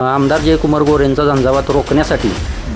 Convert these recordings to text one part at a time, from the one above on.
आमदार जयकुमार गोरेंचा झंझावात रोखण्यासाठी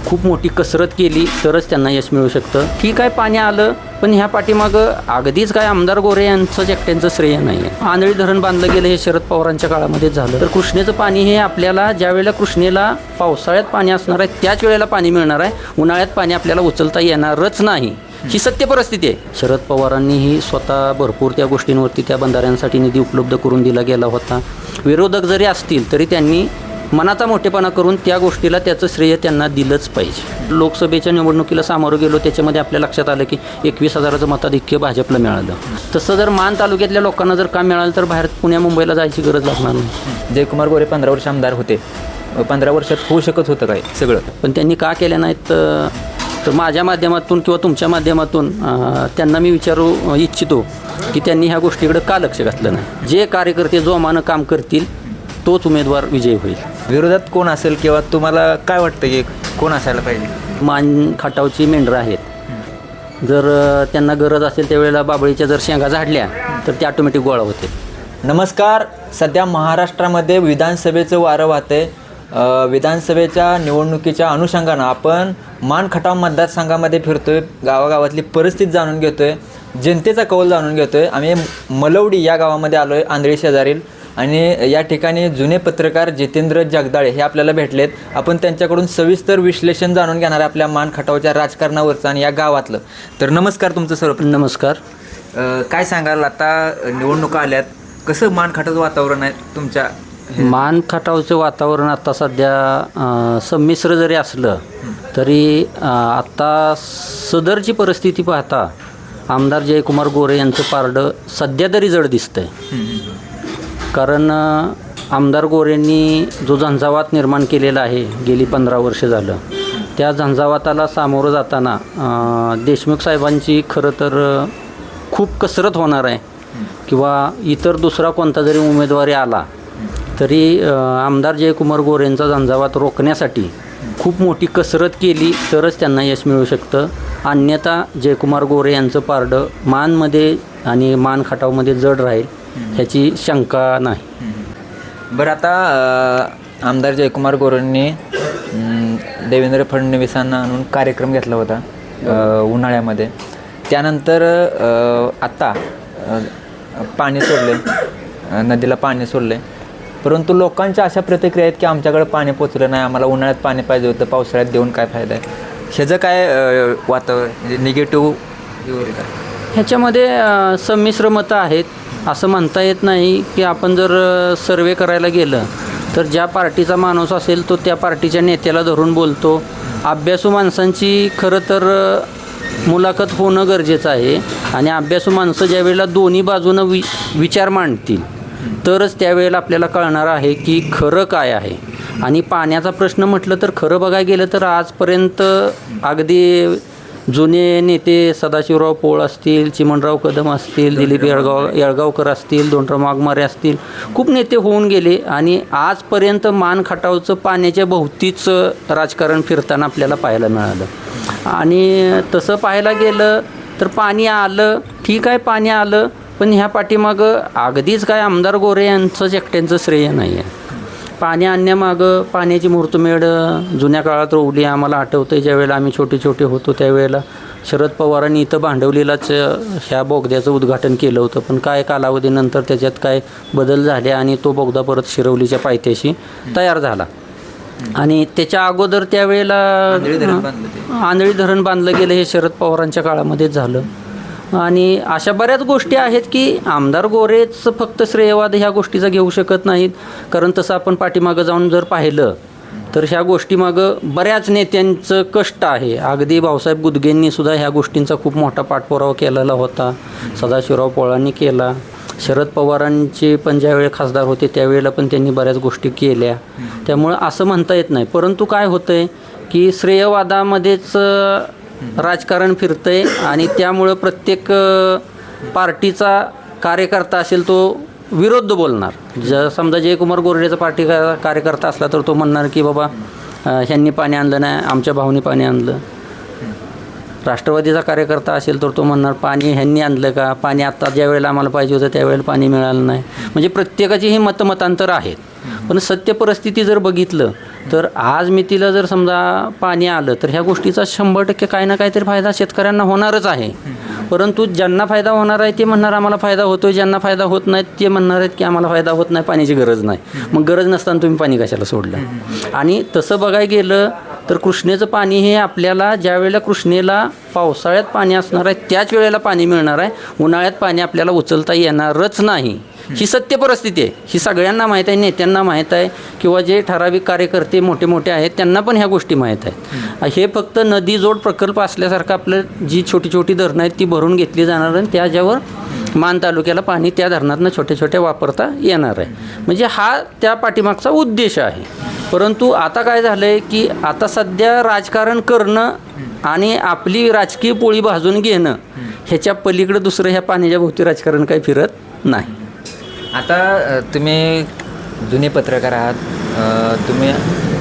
खूप मोठी कसरत केली तरच त्यांना यश मिळू शकतं. ठीक आहे पाणी आलं पण ह्या पाठीमागं अगदीच काय आमदार गोरे यांचं एकट्यांचं श्रेय नाही आहे आंधळी धरण बांधलं गेलं हे शरद पवारांच्या काळामध्ये झालं. तर कृष्णेचं पाणी हे आपल्याला ज्या वेळेला कृष्णेला पावसाळ्यात पाणी असणार आहे त्याच वेळेला पाणी मिळणार आहे. उन्हाळ्यात पाणी आपल्याला उचलता येणारच नाही. ही सत्य परिस्थिती आहे. शरद पवारांनीही स्वतः भरपूर त्या गोष्टींवरती त्या बंधाऱ्यांसाठी निधी उपलब्ध करून दिला गेला होता. विरोधक जरी असतील तरी त्यांनी मनाचा मोठेपणा करून त्या गोष्टीला त्याचं श्रेय त्यांना दिलंच पाहिजे. लोकसभेच्या निवडणुकीला सामोरं गेलो त्याच्यामध्ये आपल्या लक्षात आलं की एकवीस हजाराचं मताधिक्य भाजपला मिळालं. तसं जर मान तालुक्यातल्या लोकांना जर काम मिळालं तर बाहेर पुण्या मुंबईला जायची गरज लागणार नाही. जयकुमार गोरे पंधरा वर्ष आमदार होते. पंधरा वर्षात होऊ शकत होतं काय सगळं? पण त्यांनी का केल्या नाहीत तर माझ्या माध्यमातून किंवा तुमच्या माध्यमातून त्यांना मी विचारू इच्छितो की त्यांनी ह्या गोष्टीकडे का लक्ष घातलं नाही. जे कार्यकर्ते जोमानं काम करतील तोच उमेदवार विजयी होईल. विरोधात कोण असेल किंवा तुम्हाला काय वाटतं की कोण असायला पाहिजे? मान खाटावची मेंढरं आहेत. जर अ, त्यांना गरज असेल त्यावेळेला बाबळीच्या जर शेंगा झाडल्या तर ते ऑटोमॅटिक गोळा होते नमस्कार. सध्या महाराष्ट्रामध्ये विधानसभेचं वारं वाहतंय. अ, विधानसभेच्या निवडणुकीच्या अनुषंगानं आपण मान खटाव मतदारसंघामध्ये फिरतोय. गावागावातली परिस्थिती जाणून घेतोय. जनतेचा कौल जाणून घेतोय. आम्ही मलवडी या गावामध्ये आलोय आंधळी शेजारील. आणि या ठिकाणी जुने पत्रकार जितेंद्र जगदाळे हे आपल्याला भेटलेत. आपण त्यांच्याकडून सविस्तर विश्लेषण जाणून घेणार आहे आपल्या मान खटावच्या राजकारणावरचं आणि या गावातलं. तर नमस्कार तुमचं सर्व नमस्कार. काय सांगाल आता? निवडणुका आल्यात. कसं मान खटाचं वातावरण आहे तुमच्या? मान खटावचं वातावरण आता सध्या संमिश्र जरी असलं तरी अ, आता सदरची परिस्थिती पाहता आमदार जयकुमार गोरे यांचं पारडं सध्या तरी जड दिसतंय. कारण आमदार गोरेंनी जो झंझावात निर्माण केलेला आहे गेली पंधरा वर्ष झालं त्या झंझावाताला सामोरं जाताना देशमुख साहेबांची खरं तर खूप कसरत होणार आहे. किंवा इतर दुसरा कोणता जरी उमेदवारी आला तरी आमदार जयकुमार गोरेंचा झंझावात रोखण्यासाठी खूप मोठी कसरत केली तरच त्यांना यश मिळू शकतं. अन्यथा जयकुमार गोरे यांचं पारडं मानमध्ये आणि मान खटावमध्ये जड राहील. ह्याची शंका नाही. बरं आता अ, आमदार जयकुमार गोरेंनी अम, देवेंद्र फडणवीसांना आणून कार्यक्रम घेतला होता अ, उन्हाळ्यामध्ये. त्यानंतर अ, आत्ता अ, पाणी सोडले अ, नदीला पाणी सोडले परंतु लोकांच्या अशा प्रतिक्रिया आहेत की आमच्याकडे पाणी पोचलं नाही आम्हाला उन्हाळ्यात पाणी पाहिजे होतं पावसाळ्यात देऊन काय फायदा आहे? ह्याचं काय अ, वातावरण म्हणजे निगेटिव्ह ह्याच्यामध्ये अ, संमिश्र मतं आहेत. असं म्हणता येत नाही की आपण जर सर्वे करायला गेलं तर ज्या पार्टीचा माणूस असेल तो त्या पार्टीच्या नेत्याला धरून बोलतो. अभ्यासू माणसांची खरं तर मुलाखत होणं गरजेचं आहे आणि अभ्यासू माणसं ज्यावेळेला दोन्ही बाजूनं वि विचार मांडतील तरच त्यावेळेला आपल्याला कळणार आहे की खरं काय आहे. आणि पाण्याचा प्रश्न म्हटलं तर खरं बघायला गेलं तर आजपर्यंत अगदी जुने नेते सदाशिवराव पोळ असतील चिमणराव कदम असतील दिलीप येळगाव येळगावकर असतील दोनराव मागमारे असतील खूप नेते होऊन गेले आणि आजपर्यंत मान खटावचं पाण्याच्या भोवतीच राजकारण फिरताना आपल्याला पाहायला मिळालं. आणि तसं पाहायला गेलं तर पाणी आलं ठीक आहे पाणी आलं पण ह्या पाठीमागं अगदीच काय आमदार गोरे यांचंच एकट्यांचं श्रेय नाही आहे पाणी आणण्यामागं पाण्याची मुहूर्तमेढ जुन्या काळात रोवली आम्हाला आठवतं ज्यावेळेला आम्ही छोटे छोटे होतो त्यावेळेला शरद पवारांनी इथं भांडवलीलाच ह्या बोगद्याचं उद्घाटन केलं होतं. पण काय कालावधीनंतर त्याच्यात काय बदल झाले आणि तो बोगदा परत शिरवलीच्या पायथ्याशी तयार झाला. आणि त्याच्या अगोदर त्यावेळेला. आंधळी धरण बांधलं गेलं हे शरद पवारांच्या काळामध्येच झालं. आणि अशा बऱ्याच गोष्टी आहेत की आमदार गोरेच फक्त श्रेयवाद ह्या गोष्टीचा घेऊ शकत नाहीत. कारण तसं आपण पाठीमागं जाऊन जर पाहिलं तर ह्या गोष्टीमागं बऱ्याच नेत्यांचं कष्ट आहे. अगदी भाऊसाहेब गुदगेंनी सुद्धा ह्या गोष्टींचा खूप मोठा पाठपुरावा केलेला होता. सदाशिवराव पोळांनी केला. शरद पवारांचे पण ज्यावेळी खासदार होते त्यावेळेला पण त्यांनी बऱ्याच गोष्टी केल्या. त्यामुळं असं म्हणता येत नाही. परंतु काय होतं आहे की श्रेयवादामध्येच राजकारण फिरतंय आणि त्यामुळं प्रत्येक पार्टीचा कार्यकर्ता असेल तो विरोध बोलणार. ज समजा जयकुमार गोरडेचा पार्टी का- कार्यकर्ता असला तर तो म्हणणार की बाबा ह्यांनी पाणी आणलं नाही आमच्या भाऊनी पाणी आणलं. राष्ट्रवादीचा कार्यकर्ता असेल तर तो म्हणणार पाणी ह्यांनी आणलं का? पाणी आत्ता ज्या वेळेला आम्हाला पाहिजे होतं त्यावेळेला पाणी मिळालं नाही. म्हणजे प्रत्येकाची ही मतमतांतर आहेत पण सत्य परिस्थिती जर बघितलं तर आज मितीला जर समजा पाणी आलं तर ह्या गोष्टीचा शंभर टक्के काही ना काहीतरी फायदा शेतकऱ्यांना होणारच आहे. परंतु ज्यांना फायदा होणार आहे ते म्हणणार आम्हाला फायदा होतो ज्यांना फायदा होत नाही ते म्हणणार आहेत की आम्हाला फायदा होत नाही पाण्याची गरज नाही. मग गरज नसताना तुम्ही पाणी कशाला सोडलं? आणि तसं बघायला गेलं तर कृष्णेचं पाणी हे आपल्याला ज्या वेळेला कृष्णेला पावसाळ्यात पाणी असणार आहे त्याच वेळेला पाणी मिळणार आहे. उन्हाळ्यात पाणी आपल्याला उचलता येणारच नाही. ही सत्य परिस्थिती आहे. ही सगळ्यांना माहीत आहे नेत्यांना माहीत आहे किंवा जे ठराविक कार्यकर्ते मोठे मोठे आहेत त्यांना पण ह्या गोष्टी माहीत आहेत. हे फक्त नदी जोड प्रकल्प असल्यासारखं आपलं जी छोटी छोटी धरणं आहेत ती भरून घेतली जाणार आणि त्याच्यावर मान तालुक्याला पाणी त्या धरणातनं छोट्या छोट्या वापरता येणार आहे. म्हणजे हा त्या पाठीमागचा उद्देश आहे. परंतु आता काय झालं आहे की आता सध्या राजकारण करणं आणि आपली राजकीय पोळी भाजून घेणं ह्याच्या पलीकडं दुसरं ह्या पाण्याच्या भोवती राजकारण काही फिरत नाही. आता तुम्ही जुने पत्रकार आहात. तुम्ही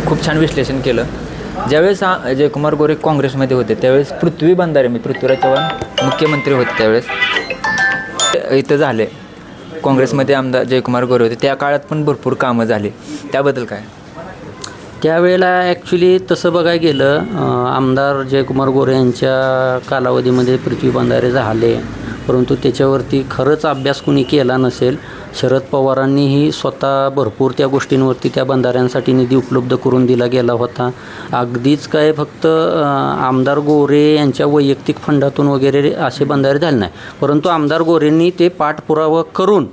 खूप छान विश्लेषण केलं. ज्यावेळेस हा जयकुमार गोरे काँग्रेसमध्ये होते त्यावेळेस पृथ्वी बंधारे मी पृथ्वीराज चव्हाण मुख्यमंत्री होते त्यावेळेस. इथं झाले. काँग्रेसमध्ये आमदार जयकुमार गोरे होते. त्या काळात पण भरपूर कामं झाली. त्याबद्दल काय? त्यावेळेला ॲक्च्युली तसं बघायला गेलं आमदार जयकुमार गोरे यांच्या कालावधीमध्ये पृथ्वी बंधारे झाले. परंतु त्याच्यावरती खरंच अभ्यास कुणी केला नसेल शरद पवारांनीही स्वतः भरपूर त्या गोष्टींवरती त्या बंधाऱ्यांसाठी निधी उपलब्ध करून दिला गेला होता. अगदीच काय फक्त आमदार गोरे यांच्या वैयक्तिक फंडातून वगैरे असे बंधारे झाले नाही. परंतु आमदार गोरेंनी ते पाठपुरावा करून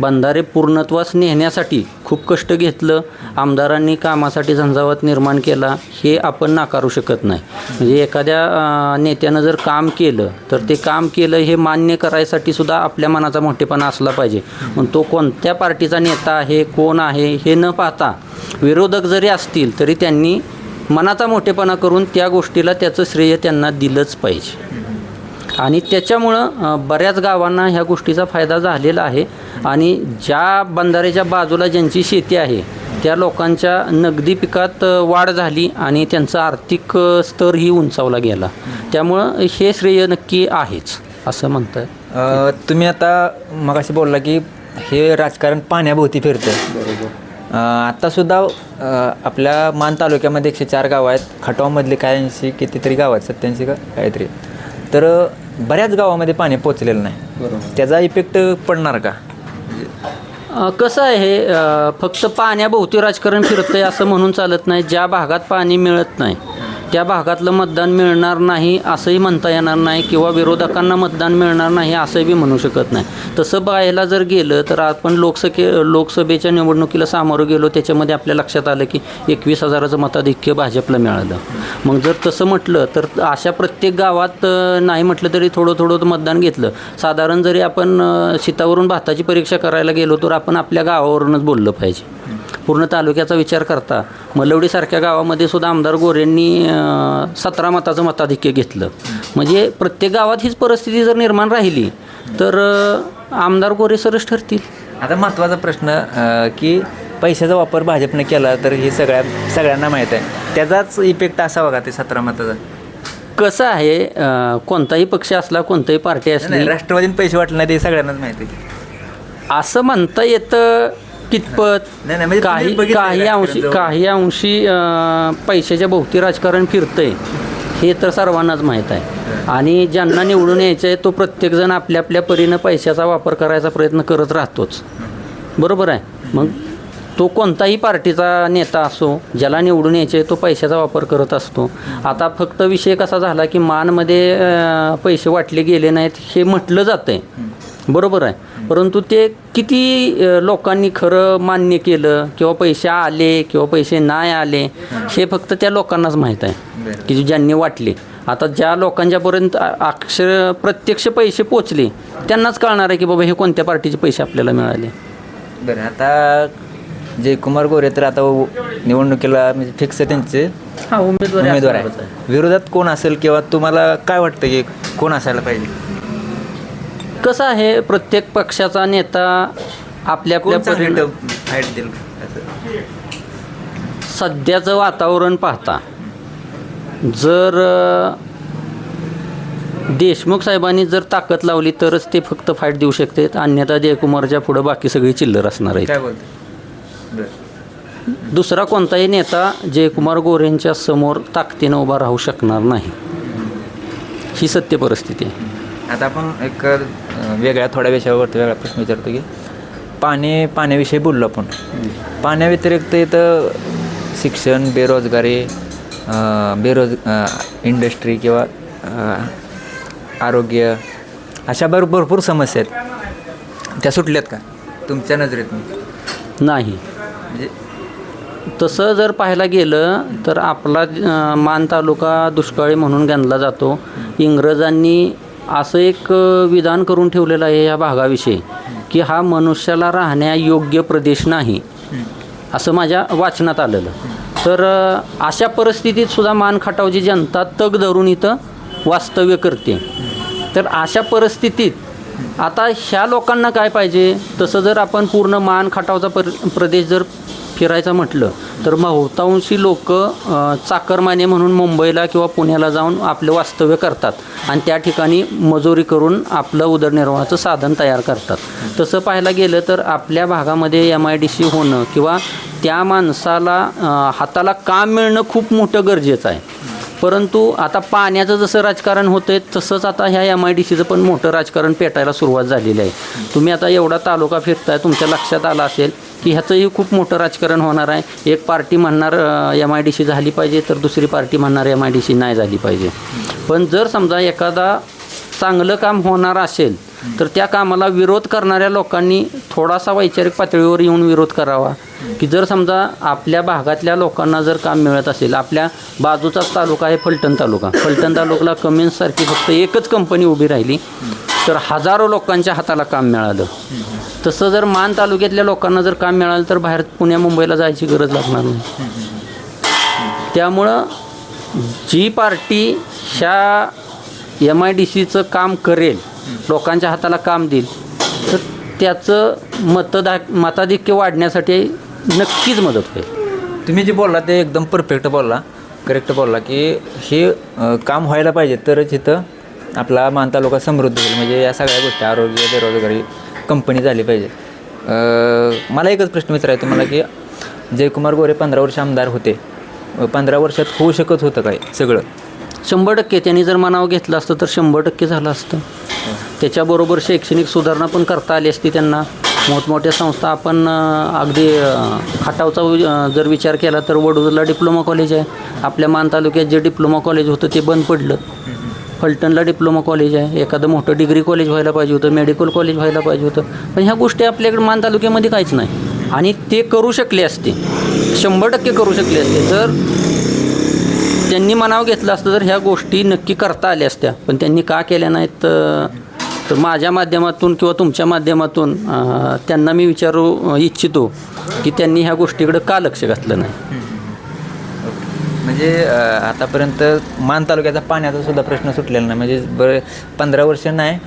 बंधारे पूर्णत्वास नेण्यासाठी खूप कष्ट घेतलं. आमदारांनी कामासाठी झंझावत निर्माण केला. हे आपण नाकारू शकत नाही. म्हणजे एखाद्या नेत्यानं जर काम केलं तर ते काम केलं हे मान्य करायसाठी सुद्धा आपल्या मनाचा मोठेपणा असला पाहिजे. मग तो कोणत्या पार्टीचा नेता आहे कोण आहे हे न पाहता विरोधक जरी असतील तरी त्यांनी मनाचा मोठेपणा करून त्या गोष्टीला त्याचं श्रेय त्यांना दिलंच पाहिजे. आणि त्याच्यामुळं बऱ्याच गावांना ह्या गोष्टीचा फायदा झालेला आहे. आणि ज्या बंधाऱ्याच्या बाजूला ज्यांची शेती आहे त्या लोकांच्या नगदी पिकात वाढ झाली आणि त्यांचा आर्थिक स्तरही उंचावला गेला. त्यामुळं हे श्रेय नक्की आहेच असं म्हणतं तुम्ही आता मगाशी बोलला की हे राजकारण पाण्याभोवती फिरतं बरोबर. आत्तासुद्धा आपल्या मान तालुक्यामध्ये एकशे चार गावं आहेत. खटावमधले काय ऐंशी कितीतरी गाव आहेत? सत्याऐंशी का? काहीतरी. तर बऱ्याच गावामध्ये पाणी पोचलेलं नाही. त्याचा इफेक्ट पडणार का? कसं आहे हे फक्त पाण्याभोवती राजकारण फिरतंय असं म्हणून चालत नाही. ज्या भागात पाणी मिळत नाही त्या भागातलं मतदान मिळणार नाही असंही म्हणता येणार नाही किंवा विरोधकांना मतदान मिळणार नाही असंही म्हणू शकत नाही. तसं पाहायला जर गेलं तर आपण लोकसके लोकसभेच्या निवडणुकीला सामोरं गेलो त्याच्यामध्ये आपल्या लक्षात आलं की एकवीस हजाराचं मताधिक्य भाजपला मिळालं. मग जर तसं म्हटलं तर अशा प्रत्येक गावात नाही म्हटलं तरी थोडं थोडं मतदान घेतलं. साधारण जरी आपण अ, शेतावरून भाताची परीक्षा करायला गेलो तर आपण आपल्या गावावरूनच बोललं पाहिजे. पूर्ण तालुक्याचा विचार करता. मलवडीसारख्या गावामध्ये सुद्धा आमदार गोरेंनी सतरा मताचं मताधिक्य घेतलं. म्हणजे प्रत्येक गावात हीच परिस्थिती जर निर्माण राहिली तर आमदार गोरे सरस ठरतील. आता महत्त्वाचा प्रश्न की पैशाचा वापर भाजपने केला तर हे सगळ्या सगळ्यांना माहीत आहे. त्याचाच इफेक्ट असावा का ते सतरा मताचा. कसं आहे कोणताही पक्ष असला कोणताही पार्टी असली राष्ट्रवादीने पैसे वाटले नाही ते सगळ्यांनाच माहिती आहे. असं म्हणता येतं कितपत नाही, नाही, म्हणजे काही काही अंशी. काही अंशी अं, पैशाच्या भोवती राजकारण फिरतंय. हे तर सर्वांनाच माहीत आहे. आणि ज्यांना निवडून यायचं आहे तो प्रत्येकजण आपल्या आपल्या परीनं पैशाचा वापर करायचा प्रयत्न करत राहतोच. बरोबर आहे? मग तो कोणताही पार्टीचा नेता असो ज्याला निवडून यायचे तो पैशाचा वापर करत असतो. आता फक्त विषय कसा झाला की मानमध्ये अं, पैसे वाटले गेले नाहीत हे म्हटलं जातं आहे बरोबर आहे? परंतु ते किती लोकांनी खरं मान्य केलं किंवा पैसे आले किंवा पैसे नाही आले हे फक्त त्या लोकांनाच माहीत आहे. की ज्यांनी वाटले. आता ज्या लोकांच्यापर्यंत अक्षर प्रत्यक्ष पैसे पोचले त्यांनाच कळणार आहे की बाबा हे कोणत्या पार्टीचे पैसे आपल्याला मिळाले. बरं आता जयकुमार गोरे तर आता निवडणुकीला म्हणजे फिक्स त्यांचे. हा उमेदवार उमेदवार आहे. विरोधात कोण असेल किंवा तुम्हाला काय वाटतं की कोण असायला पाहिजे? कसं आहे प्रत्येक पक्षाचा नेता आपल्या आपल्या कोण चांगले परीनं टप- फाईट देईल असं. सध्याचं वातावरण पाहता जर अ, देशमुख साहेबांनी जर ताकद लावली तरच ते फक्त फाईट देऊ शकतात अन्यथा जयकुमारच्या पुढं बाकी सगळी चिल्लर असणार आहेत. काय बोलतो बरं. दुसरा कोणताही नेता जयकुमार गोरेंच्या समोर ताकदीनं उभा राहू शकणार नाही. ही सत्य परिस्थिती आहे. आता आपण एक वेगळ्या थोड्या विषयावरती वेगळा प्रश्न विचारतो की पाणी पाण्याविषयी बोललो आपण. पाण्याव्यतिरिक्त इथं शिक्षण बेरोजगारी बेरोज इंडस्ट्री किंवा आरोग्य अशा भर भरपूर समस्या आहेत. त्या सुटल्यात का तुमच्या नजरेतून? नाही. म्हणजे तसं जर पाहायला गेलं तर आपला मान तालुका दुष्काळी म्हणून गणला जातो. इंग्रजांनी असं एक विधान करून ठेवलेलं आहे या भागाविषयी की हा मनुष्याला राहण्यायोग्य प्रदेश नाही असं माझ्या वाचनात आलेलं. तर अशा परिस्थितीत सुद्धा मान खटावची जनता तग धरून इथं वास्तव्य करते. तर अशा परिस्थितीत आता ह्या लोकांना काय पाहिजे? तसं जर आपण पूर्ण मान खटावचा पर प्रदेश जर फिरायचं म्हटलं तर बहुतांशी लोक चाकरमाने म्हणून मुंबईला किंवा पुण्याला जाऊन आपलं वास्तव्य करतात. आणि त्या ठिकाणी मजुरी करून आपलं उदरनिर्वाहाचं साधन तयार करतात. तसं पाहायला गेलं तर आपल्या भागामध्ये एम आय डी सी होणं किंवा त्या माणसाला हाताला काम मिळणं खूप मोठं गरजेचं आहे. परंतु आता पाण्याचं जसं राजकारण होतं आहे तसंच आता ह्या एम आय डी सीचं पण मोठं राजकारण पेटायला सुरुवात झालेली आहे. तुम्ही आता एवढा तालुका फिरताय तुमच्या लक्षात आलं असेल की ह्याचंही खूप मोठं राजकारण होणार आहे. एक पार्टी म्हणणार एम आय डी सी झाली पाहिजे तर दुसरी पार्टी म्हणणार एम आय डी सी नाही झाली पाहिजे. पण जर समजा एखादा चांगलं काम होणार असेल तर त्या कामाला विरोध करणाऱ्या लोकांनी थोडासा वैचारिक पातळीवर येऊन विरोध करावा. की जर समजा आपल्या भागातल्या लोकांना जर काम मिळत असेल आपल्या बाजूचाच तालुका आहे फलटण तालुका. फलटण तालुक्याला कमेन्ससारखी फक्त एकच कंपनी उभी राहिली तर हजारो लोकांच्या हाताला काम मिळालं. तसं जर मान तालुक्यातल्या लोकांना जर काम मिळालं तर बाहेर पुण्या मुंबईला जायची गरज लागणार नाही. त्यामुळं जी पार्टी ह्या एम आय डी सीचं काम करेल लोकांच्या हाताला काम देईल. तर त्याचं मतदा मताधिक्य वाढण्यासाठी नक्कीच मदत होईल. तुम्ही जे बोलला ते एकदम परफेक्ट बोलला. करेक्ट बोलला की हे काम व्हायला पाहिजे तरच इथं आपला मान तालुका समृद्ध होईल. म्हणजे या सगळ्या गोष्टी आरोग्य बेरोजगारी कंपनी झाली पाहिजे. मला एकच प्रश्न विचारायचा तुम्हाला की जयकुमार गोरे पंधरा वर्ष आमदार होते. पंधरा वर्षात होऊ शकत होतं काय सगळं? शंभर टक्के. त्यांनी जर मनाव घेतलं असतं तर शंभर टक्के झालं असतं. त्याच्याबरोबर शैक्षणिक सुधारणा पण करता आली असती त्यांना. मोठमोठ्या संस्था आपण अगदी खाटावचा खटावचा जर विचार केला तर वडोदरला डिप्लोमा कॉलेज आहे. आपल्या मान तालुक्यात जे डिप्लोमा कॉलेज होतं ते बंद पडलं. फलटणला डिप्लोमा कॉलेज आहे. एखादं मोठं डिग्री कॉलेज व्हायला पाहिजे होतं मेडिकल कॉलेज व्हायला पाहिजे होतं. पण ह्या गोष्टी आपल्याकडे मान तालुक्यामध्ये काहीच नाही. आणि ते करू शकले असते. शंभर टक्के करू शकले असते. जर त्यांनी मनाव घेतलं असतं तर ह्या गोष्टी नक्की करता आल्या असत्या. पण त्यांनी का केल्या नाहीत तर माझ्या माध्यमातून किंवा तुमच्या माध्यमातून त्यांना मी विचारू इच्छितो की त्यांनी ह्या गोष्टीकडे का लक्ष घातलं नाही? म्हणजे आतापर्यंत मान तालुक्याचा पाण्याचा सुद्धा प्रश्न सुटलेला नाही. म्हणजे बरं पंधरा वर्ष नाही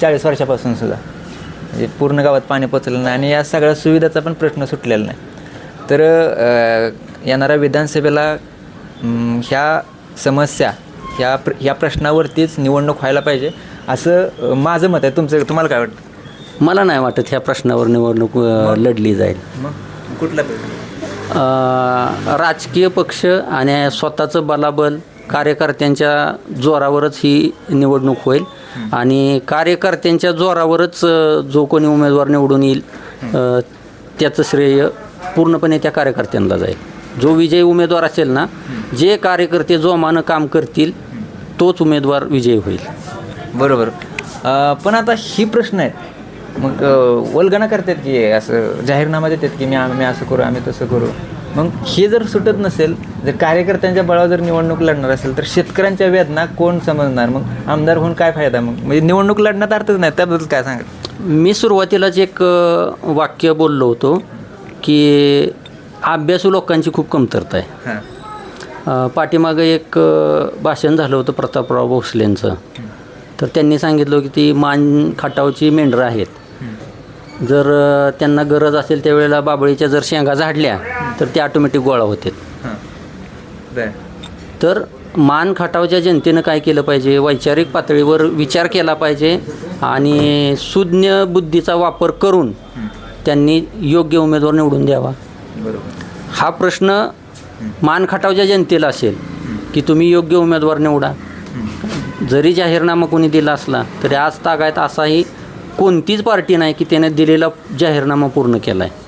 चाळीस वर्षापासून सुद्धा. म्हणजे पूर्ण गावात पाणी पोचलेलं नाही आणि या सगळ्या सुविधाचा पण प्रश्न सुटलेला नाही. तर येणाऱ्या विधानसभेला ह्या समस्या ह्या प्र ह्या प्रश्नावरतीच निवडणूक व्हायला पाहिजे. असं माझं मत आहे. तुमचं तुम्हाला काय वाटतं? मला नाही वाटत ह्या प्रश्नावर निवडणूक लढली जाईल. मग? कुठला राजकीय पक्ष आणि स्वतःचं बलाबल कार्यकर्त्यांच्या जोरावरच ही निवडणूक होईल. आणि कार्यकर्त्यांच्या जोरावरच जो कोणी उमेदवार निवडून येईल त्याचं श्रेय पूर्णपणे त्या कार्यकर्त्यांना जाईल. जो विजयी उमेदवार असेल ना जे कार्यकर्ते जोमानं काम करतील तोच उमेदवार विजयी होईल. बरोबर. अ, पण आता ही प्रश्न आहेत. मग अ, वल्गना करतात की असं जाहीरनामा देतात की मी आम्ही असं करू आम्ही तसं करू. मग हे जर सुटत नसेल जर कार्यकर्त्यांच्या बळावर जर निवडणूक लढणार असेल तर शेतकऱ्यांच्या वेदना कोण समजणार? मग आमदार होऊन काय फायदा? मग म्हणजे निवडणूक लढण्यात अर्थच नाही. त्याबद्दल काय सांगा मी सुरुवातीलाच एक अ, वाक्य बोललो होतो की अभ्यासू लोकांची खूप कमतरता आहे. हां. अ, पाठीमागं एक अ, भाषण झालं होतं प्रतापराव भोसलेंचं तर त्यांनी सांगितलं की ती मान खाटावची मेंढरं आहेत. जर अ, त्यांना गरज असेल त्यावेळेला बाबळीच्या जर शेंगा झाडल्या तर ते ऑटोमॅटिक गोळा होतात हां. बर. तर मान खटावच्या जनतेनं काय केलं पाहिजे? वैचारिक पातळीवर विचार केला पाहिजे आणि सुज्ञ बुद्धीचा वापर करून त्यांनी योग्य उमेदवार निवडून द्यावा. बरोबर. हा प्रश्न मानखटावच्या जनतेला असेल की तुम्ही योग्य उमेदवार निवडा. जरी जाहीरनामा कोणी दिला असला तरी आज तागायत असाही कोणतीच पार्टी नाही की त्याने दिलेला जाहीरनामा पूर्ण केला आहे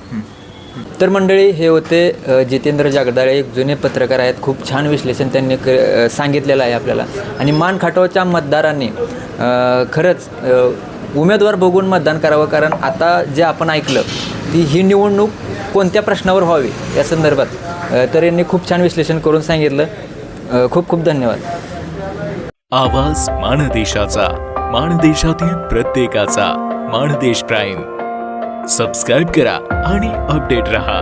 तर मंडळी हे होते जितेंद्र जागदाळे एक जुने पत्रकार आहेत खूप छान विश्लेषण त्यांनी क सांगितलेलं आहे आपल्याला. आणि मान खाटोच्या मतदारांनी खरंच उमेदवार बघून मतदान करावं कारण आता जे आपण ऐकलं ती ही निवडणूक कोणत्या प्रश्नावर व्हावी या संदर्भात? तर यांनी खूप छान विश्लेषण करून सांगितलं. खूप खूप धन्यवाद. आवाज माणदेशाचा माणदेशातील प्रत्येकाचा माणदेश प्राईम. सबस्क्राईब करा आणि अपडेट रहा.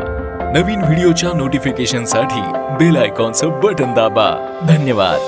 नवीन व्हिडिओच्या नोटिफिकेशनसाठी बेल आयकॉनचं बटन दाबा. धन्यवाद.